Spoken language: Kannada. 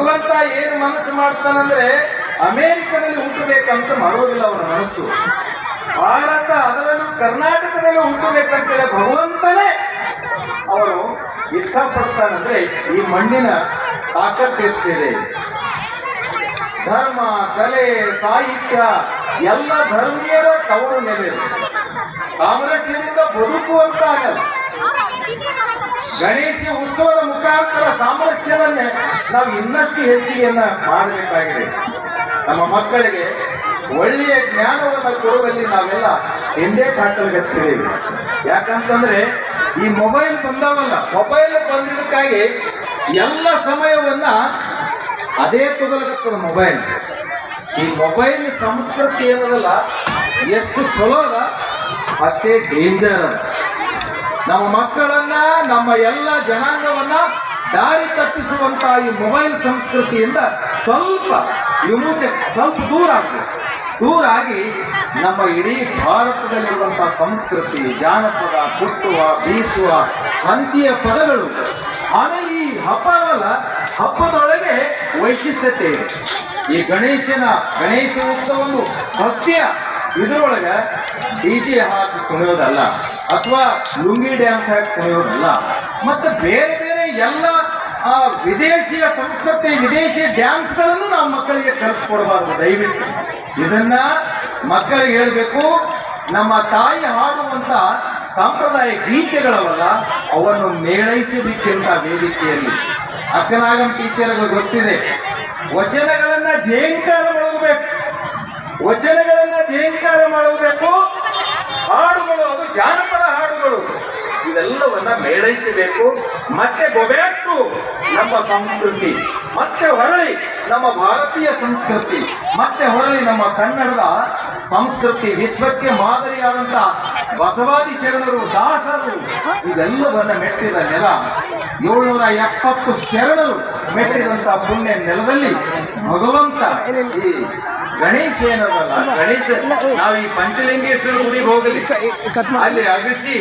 ಭಗವಂತ ಏನು ಮನಸ್ಸು ಮಾಡ್ತಾನಂದ್ರೆ ಅಮೇರಿಕದಲ್ಲಿ ಹುಟ್ಟಬೇಕಂತ ಮಾಡೋದಿಲ್ಲ ಅವನ ಮನಸ್ಸು. ಭಾರತ ಅದರಲ್ಲೂ ಕರ್ನಾಟಕದಲ್ಲಿ ಹುಟ್ಟಬೇಕಂತೇಳಿ ಭಗವಂತನೇ ಅವನು ಇಚ್ಛಾ ಪಡ್ತಾನಂದ್ರೆ ಈ ಮಣ್ಣಿನ ತಾಕತ್ ಎಷ್ಟಿದೆ? ಧರ್ಮ, ಕಲೆ, ಸಾಹಿತ್ಯ, ಎಲ್ಲ ಧರ್ಮೀಯರ ತವರು ನೆಲೆ. ಸಾಮರಸ್ಯದಿಂದ ಬದುಕುವಂತ ಆಗಲ್ಲ ಗಣೇಶ ಉತ್ಸವದ ಮುಖಾಂತರ ಸಾಮರಸ್ಯವನ್ನೇ ನಾವು ಇನ್ನಷ್ಟು ಹೆಚ್ಚಿಗೆಯನ್ನ ಮಾಡಬೇಕಾಗಿದೆ. ನಮ್ಮ ಮಕ್ಕಳಿಗೆ ಒಳ್ಳೆಯ ಜ್ಞಾನವನ್ನು ಕೊಡುವಲ್ಲಿ ನಾವೆಲ್ಲ ಹಿಂದೆ ಹಾಕಲ್ಗತ್ತಿದ್ದೇವೆ ಯಾಕಂತಂದ್ರೆ ಈ ಮೊಬೈಲ್ ಬಂದವಲ್ಲ, ಮೊಬೈಲ್ ಬಂದಿದ್ದಕ್ಕಾಗಿ ಎಲ್ಲ ಸಮಯವನ್ನ ಅದೇ ತಗೊಳಗತ್ತದ ಮೊಬೈಲ್. ಈ ಮೊಬೈಲ್ ಸಂಸ್ಕೃತಿ ಏನದಲ್ಲ, ಎಷ್ಟು ಚಲೋ ಅದ, ಅಷ್ಟೇ ಡೇಂಜರ್ ಅದ. ನಮ್ಮ ಮಕ್ಕಳನ್ನ, ನಮ್ಮ ಎಲ್ಲ ಜನಾಂಗವನ್ನ ದಾರಿ ತಪ್ಪಿಸುವಂತ ಈ ಮೊಬೈಲ್ ಸಂಸ್ಕೃತಿಯಿಂದ ಸ್ವಲ್ಪ ವಿಮೋಚ, ಸ್ವಲ್ಪ ದೂರ ಆಗ್ಬೇಕು. ದೂರ ಆಗಿ ನಮ್ಮ ಇಡೀ ಭಾರತದಲ್ಲಿರುವಂತಹ ಸಂಸ್ಕೃತಿ, ಜಾನಪದ, ಕುಟ್ಟುವ, ಬೀಸುವ, ಹಂತಿಯ ಪದಗಳು. ಆಮೇಲೆ ಈ ಹಬ್ಬವಲ್ಲ ಹಬ್ಬದೊಳಗೆ ವೈಶಿಷ್ಟ್ಯತೆ ಇದೆ. ಈ ಗಣೇಶನ, ಗಣೇಶ ಉತ್ಸವವನ್ನು ಭಕ್ತಿಯ ಇದರೊಳಗ ಡಿ ಜೆ ಹಾಕಿ ಕುಣಿಯೋದಲ್ಲ, ಅಥವಾ ಲುಂಗಿ ಡ್ಯಾನ್ಸ್ ಹಾಕಿ ಕುಣಿಯೋದಲ್ಲ, ಮತ್ತೆ ಬೇರೆ ಬೇರೆ ಎಲ್ಲ, ಆ, ವಿದೇಶಿಯ ಸಂಸ್ಕೃತಿ ವಿದೇಶಿ ಡ್ಯಾನ್ಸ್ಗಳನ್ನು ನಾವು ಮಕ್ಕಳಿಗೆ ಕಲಿಸ್ಕೊಡ್ಬಾರ್ದು, ದಯವಿಟ್ಟು. ಇದನ್ನ ಮಕ್ಕಳಿಗೆ ಹೇಳಬೇಕು, ನಮ್ಮ ತಾಯಿ ಹಾಡುವಂತ ಸಾಂಪ್ರದಾಯ ಗೀತೆಗಳವಲ್ಲ, ಅವನ್ನು ಮೇಳೈಸಬೇಕೆಂತ ವೇದಿಕೆಯಲ್ಲಿ. ಅಕ್ಕನಾಗಂ ಟೀಚರ್ಗಳು ಗೊತ್ತಿದೆ, ವಚನಗಳನ್ನ ಜೇಂಕಾರ ಒಳಗಬೇಕು ವಚನಗಳನ್ನ ಜೇಂಕಾರ ಮಾಡಬೇಕು ಹಾಡುಗಳು ಅದು ಜಾನಪದ ಹಾಡುಗಳು. ಇವೆಲ್ಲವನ್ನ ಮೇಳೈಸಬೇಕು, ಮತ್ತೆ ಗೊಬೇಕು ನಮ್ಮ ಸಂಸ್ಕೃತಿ, ಮತ್ತೆ ಹೊರಳಿ ನಮ್ಮ ಭಾರತೀಯ ಸಂಸ್ಕೃತಿ, ಮತ್ತೆ ಹೊರಳಿ ನಮ್ಮ ಕನ್ನಡದ ಸಂಸ್ಕೃತಿ, ವಿಶ್ವಕ್ಕೆ ಮಾದರಿಯಾದಂತ ಬಸವಾದಿ ಶರಣರು, ದಾಸರು, ಇವೆಲ್ಲವನ್ನ ಮೆಟ್ಟಿದ ನೆಲ. ಏಳ್ನೂರ ಎಪ್ಪತ್ತು ಶರಣರು ಮೆಟ್ಟಿದಂತ ಪುಣ್ಯ ನೆಲದಲ್ಲಿ ಭಗವಂತ ಈ ಗಣೇಶ ಏನದಲ್ಲ? ಗಣೇಶ ನಾವು ಈ ಪಂಚಲಿಂಗೇಶ್ವರ ಗುಡಿಗೆ ಹೋಗಲಿ. ಅಲ್ಲಿ ಅಗಸಿ